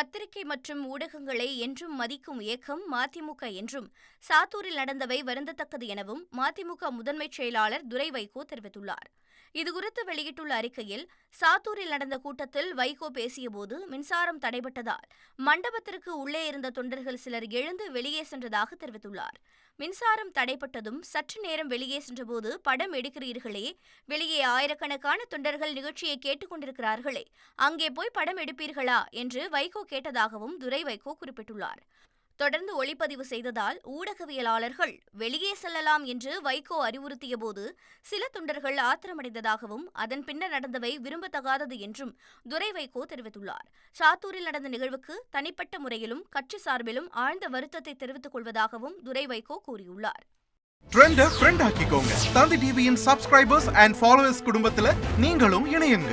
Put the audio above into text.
பத்திரிகை மற்றும் ஊடகங்களை என்றும் மதிக்கும் இயக்கம் மதிமுக என்றும் சாத்தூரில் நடந்தவை வருந்தத்தக்கது எனவும் மதிமுக முதன்மைச் செயலாளர் துரை வைகோ தெரிவித்துள்ளார். இதுகுறித்து வெளியிட்டுள்ள அறிக்கையில் சாத்தூரில் நடந்த கூட்டத்தில் வைகோ பேசியபோது மின்சாரம் தடைபட்டதால் மண்டபத்திற்கு உள்ளே இருந்த தொண்டர்கள் சிலர் எழுந்து வெளியே சென்றதாக தெரிவித்துள்ளார். மின்சாரம் தடைப்பட்டதும் சற்று நேரம் வெளியே சென்றபோது படம் எடுக்கிறீர்களே வெளியே ஆயிரக்கணக்கான தொண்டர்கள் நிகழ்ச்சியை கேட்டுக்கொண்டிருக்கிறார்களே அங்கே போய் படம் எடுப்பீர்களா? என்று வைகோ கேட்டதாகவும் துரை வைகோ குறிப்பிட்டுள்ளார். தொடர்ந்து ஒளிப்பதிவு செய்ததால் ஊடகவியலாளர்கள் வெளியே செல்லலாம் என்று வைகோ அறிவுறுத்தியபோது சில தொண்டர்கள் ஆத்திரமடைந்ததாகவும் அதன் பின்னர் நடந்தவை விரும்பத்தகாதது என்றும் துரை வைகோ தெரிவித்துள்ளார். சாத்தூரில் நடந்த நிகழ்வுக்கு தனிப்பட்ட முறையிலும் கட்சி சார்பிலும் ஆழ்ந்த வருத்தத்தை தெரிவித்துக் கொள்வதாகவும் துரை வைகோ கூறியுள்ளார். ட்ரெண்ட ஃப்ரெண்ட் ஆக்கிக்கோங்க. தந்தி டிவியின் சப்ஸ்கிரைபர்ஸ் அண்ட் ஃபாலோவர்ஸ் குடும்பத்தில் நீங்களும் இணையுங்க.